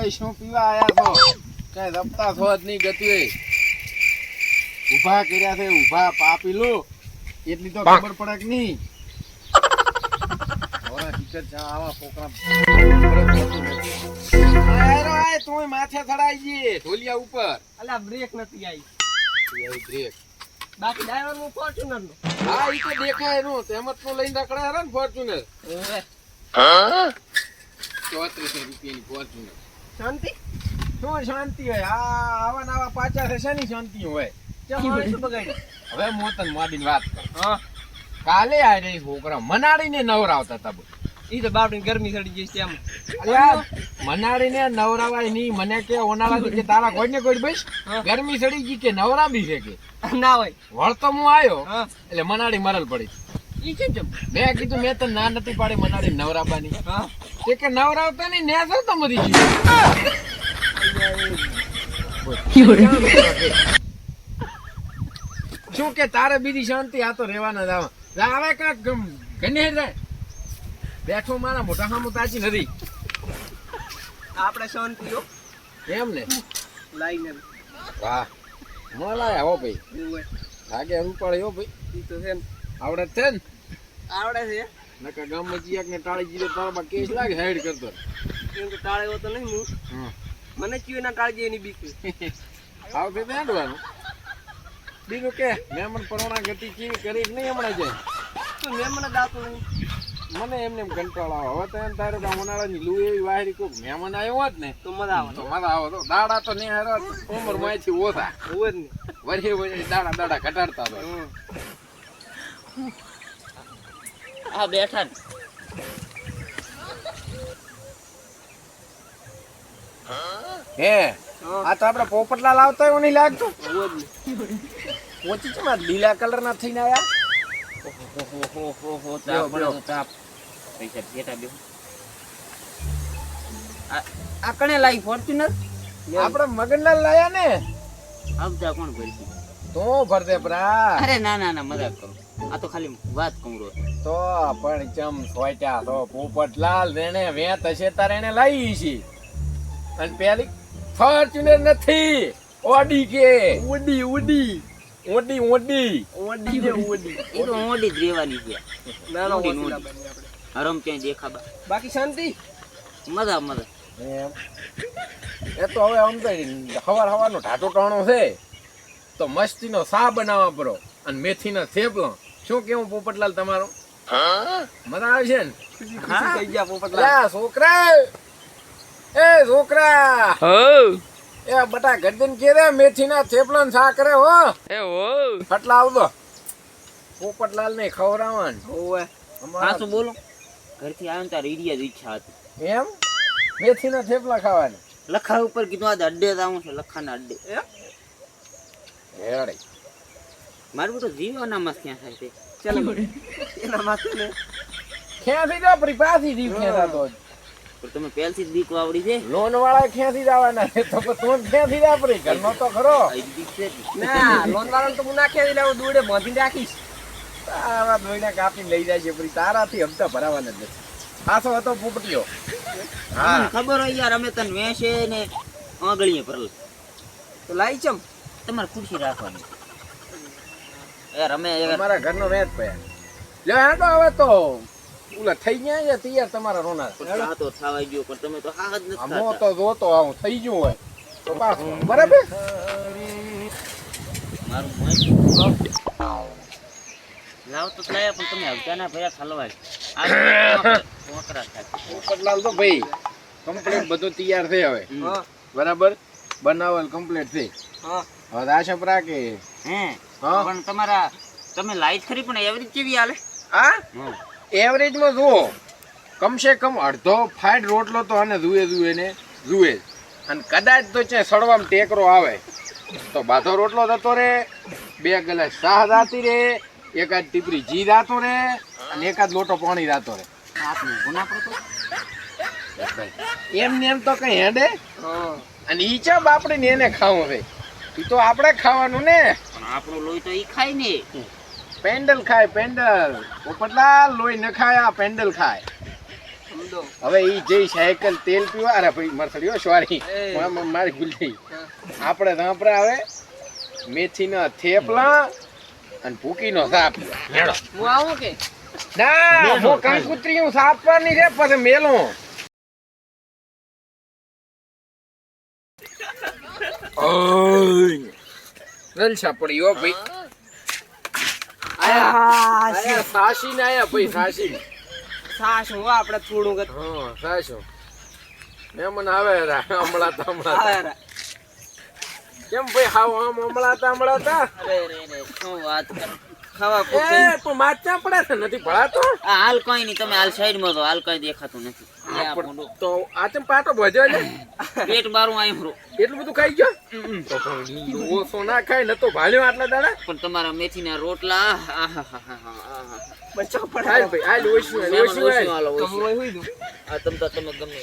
હોય શું પીવા આવ્યા છો? કઈ રમતા છો જ નહીં ગતિએ. ઊભા કર્યા છે ઊભા પાપી લો એટલી તો ખબર પડે કે નહીં? માથે ચડાઈ જઈએ ઢોલિયા ઉપર. અલા બ્રેક નથી આવી. બ્રેક બાકી ડ્રાઈવરનું ફોર્ચ્યુનરનું. હા ઈ તો દેખાય એનું તેમજનું લઈને રખડે હરે ને ફોર્ચ્યુનર ચોત્રીસો રૂપિયાની ફોર્ચ્યુનર શાંતિ? શું શાંતિ હોય. આ આવા નાવા પાછા છે શેની શાંતિ હોય? શું બગાડ્યું? હવે હું તને મોડીની વાત કરું. કાલે આ રહી છોકરા મનાડીને નવરાવતા તબ ઈ તો બાપડી ગરમી ચડી ગઈ છે એમ. મનાડીને નવરાવાય નહીં. મને કે ઓનાળા કે તારા કોઈ ને કોઈ બસ. ગરમી ચડી ગઈ કે નવરાબી છે કે? ના હોય. વળતો હું આવ્યો એટલે મનાડી મરલ પડી. ઈ કેમ મેં કીધું મેં તો ના નથી પાડી મનાડી નવરાબાની. હા? તે કે નવરાવતા નહીં ને તો તો મરી ગયું શું કે તારે બીજી શાંતિ? આ તો રહેવાના જ આવા. આવે કાંક ગમ ગને જાય. બેઠો મારા મોટા સામું તાચી નથી. આપણે શાંતિ હો. એમ ને? લાઈને. વાહ. મલાય હો ભાઈ. લાગે રૂપાળી હો ભાઈ. ઈ તો છે ને. આવડે છે ને? આવડે છે. નકર ગામમાં જીયાક ને ટાળી જીરે તારામાં કેસ લાગે હેડ કરતો એમ તો ટાળે હોતો તો નહીં હું. મને ચીયું ના કાળજી એની બીક. આવ કે બેંડવાનું બીજું કે? મહેમાન પરોણા ગતિ કેવી કરી નહીં હમણાં જાય? તો મેમણ દાતું નહીં મને એમને કંટાળો આવે. હવે તો એમ તારે ઉનાળાની લૂ એવી વાહરી કોક મહેમાન આવ્યો હોત ને તો મજા આવે. તો મજા આવે. તો દાડા તો નહીં હારો ઉમરમાંથી ઓછા. હોય જ ને વરસે વરસે દાડા દાડા ઘટાડતા હતા. આ બેઠા ને. હે આ તો આપણે પોપટલા લાવતા એવું નહીં લાગતું? હોય ઓછી છે લીલા કલર ના થઈને પૈસા ભેટા બેહો. આ કણે લાઈ ફોર્ચ્યુનર આપણે મગનલાલ લાયા ને. આવતા કોણ ભરશે? તો ભરતે પ્રા અરે ના ના ના મજાક કરો. આ તો ખાલી વાત કમરો. તો પણ ચમ સોટ્યા તો પોપટલાલ રેણે વેત હશે તારે એને લાવી છે. અને પેલી ફોર્ચ્યુનર નથી. ઓડી કે. ઉડી ઉડી. ઓડી ઓડી ઓડી ને ઓડી એ તો મોડી જ રહેવાની છે. ના ના ઓડી, ઓડી. હરમ ક્યાંય દેખાબા બાકી શાંતિ? મજા મજા. એ તો હવે આમ તો હવાર હવાનો ઢાટો ટાણો છે. તો મસ્તીનો સા બનાવવા પડો. અને મેથીનો થેપલો. શું કેવું પોપટલાલ તમારો? મજા આવે છે ને? ખુશી થઈ ગયા પોપટલાલ. છોકરા! એ છોકરા! એ બટા ગરદન કે રે મેથીના થેપલા ને સા કરે હો? એ હો? ફટલા આવતો પોપટલાલ ને ખવડાવવાનું. હોવે. હા શું બોલો? ઘરથી આવ્યો ને તારે ઈડિયા જ ઈચ્છા હતી. એમ? મેથીના થેપલા ખાવાના. લખા ઉપર કીધું આજે અડ્ડે જ આવું છે લખાના અડ્ડે. હેડે. મારું તો જીવ જ ક્યાં થાય છે. ચાલો. એના ને. ક્યાંથી જા પરી પાછી જીવ ક્યાં તો પણ તમે પહેલથી જ બીક વાવડી છે? લોન વાળા ક્યાંથી જવાના છે તો તું ક્યાંથી જા ઘરનો તો ખરો. બીક છે ના લોન વાળાને તો હું ના ક્યાંથી લાવું દોડે બાંધીને રાખીશ. તારા દોઈને કાપી લઈ જાય છે પછી તારાથી હપ્તા ભરાવાના જ નથી. ખાસો હતો પોપટીયો હા. ખબર હોય યાર અમે તને વેસે ને આંગળીએ ભરલ. તો લાઈ ચમ. તમારે ખુરશી રાખવાની. ઘરનો વેચ પયા લે હેડો હવે તો. ઓલા થઈ ગયા છે તૈયાર તમારા રોના. આ તો થવાઈ ગયો પણ તમે તો હા જ નથી. તો આવું થઈ ગયું હોય. તો પાછું. બરાબર? મારું મોય લાવ તો લાયા પણ તમે હવતા ના ભયા ખલવાય. આ કોકરા થાય પોપટલાલ તો ભાઈ કમ્પ્લીટ બધું તૈયાર છે હવે. હા બરાબર? બનાવેલ કમ્પ્લીટ થઈ હા. હવે આશા પરા કે હા. પણ તમારા તમે લાઈટ ખરી પણ એવરેજ કેવી હાલે? હા. એવરેજમાં જુઓ. કમસે કમ અડધો ફાઈટ રોટલો તો આને જુએ જુએ ને જુએ. અને કદાચ તો છે સડવામાં ટેકરો આવે. તો બાધો રોટલો થતો રે બે ગલાસ શાહ રાતી રે એકાદ ટીપરી જી રાતો રે અને એકાદ લોટો પાણી રાતો રે આપને ગુના પડતો એમ ને એમ તો કઈ હેડે. હા. અને ઈ ચા બાપડીને એને ખાવું છે? ઈ તો આપણે ખાવાનું ને. આપણું લોહી તો ઈ ખાય ને. પેન્ડલ ખાય પેન્ડલ. પોપટલા લોહી ન ખાય આ પેન્ડલ ખાય. હવે ઈ જે સાયકલ તેલ પીવા અરે ભાઈ મરસડીઓ સોરી. મારી ભૂલ થઈ. આપણે સાંભળે આવે મેથીના થેપલા અને ભૂકીનો સાપ. હેડો. હું આવું કે? ના હું કંકુત્રી હું સાપવાની છે પછી મેલું. જલસા પડી હો ભાઈ. આયા સાસી. ને આયા ભાઈ સાસી સાસ આપણે થોડું હા સાસુ. મહેમાન આવે હમણાં તો હમણાં કેમ ભાઈ હાવ આમ હમણાં હમણાં અરે રે રે શું વાત કર ખાવા પણ માચા પડે છે નથી ભળાતો? હાલ કઈ નહીં તમે હાલ સાઈડમાં તો હાલ કઈ દેખાતું નથી. તો આ ચમ પાટો ભજો છે? પેટ બારું આયું હરો. એટલું બધું ખાઈ ગયો? તો પણ ઓછો ના ખાય ન તો ભાલ્યો આટલા દાડા. પણ તમારા મેથીના રોટલા બચ્ચો ભાઈ. આ તમ તમે ગમે.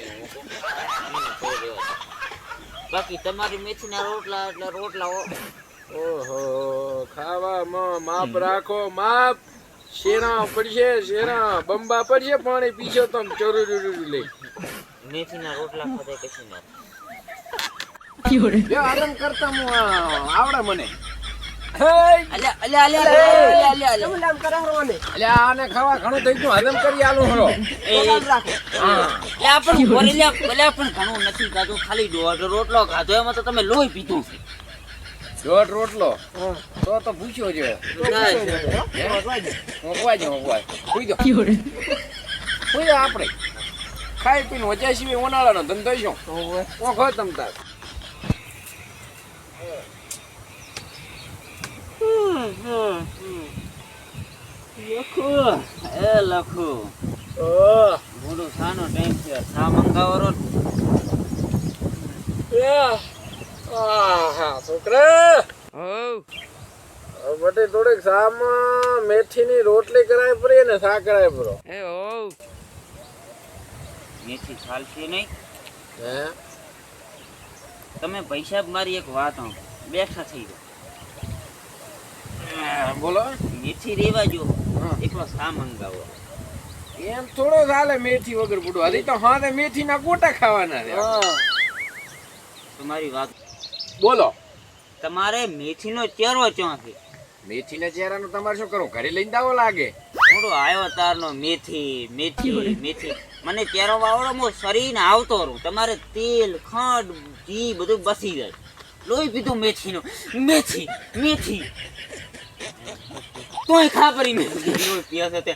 બાકી તમારી એટલે રોટલા. ઓહો ખાવામાં માપ રાખો માપ. શેરા પડશે શેરા. બંબા પડશે પાણી પીશો તો ચોરું લઈ. મેથીના રોટલા ખાતે કશું ના. આરામ કરતા હું આવડે મને. અલ્યા અલ્યા અલ્યા અલ્યા અલ્યા અલ્યા તમે આમ કરે હરવાને. એટલે આને ખાવા ઘણું થઈ ગયું હજમ કરી આલું હરો એ. આમ રાખો. હા. પણ બોલી લે લે પણ ઘણું નથી ખાધું. ખાલી દોઢ રોટલો ખાધો એમાં તો તમે લોહી પીધું. છે દોઢ રોટલો? તો તો પૂછ્યો છે. મોકવાય છે. મોકવાય જાઓ સુઈ આપણે. ખાઈ પીને વચ્ચે સિવાય ઉનાળાનો ધંધો શું? ઓખો તમ તાર. લખો. એ લખો. ઓ મોડું સાનો ટાઈમ છે. સા મંગાવરો આહા છોકરા. બટે થોડીક સામાં મેથીની રોટલી કરાય પડી ને શા કરાય પરો એ હોવ મેથી ચાલશે નહીં? હે? તમે પૈસા મારી એક વાત હો બેઠા થઈ જાઓ. બોલો. મેથી રેવા જો. એકલો શા મંગાવો? એમ થોડો ચાલે મેથી વગર બુડો હજી તો હા મેથી ના ગોટા ખાવાના છે હા. તમારી વાત બોલો. તમારે મેથીનો ચેરો ચોથી છે મેથીના ચહેરાનું તમારે શું કરવું? ઘરે લઈને દાવો લાગે. મોટો આવ્યો તારનો મેથી મેથી મેથી. મને ચેરો વાવડો મો શરીને આવતો રહું. તમારે તેલ ખંડ ઘી બધું બસી જાય. લોહી પીધું મેથીનો. મેથી મેથી. તોય ખાપરી મેથી પીયા તે.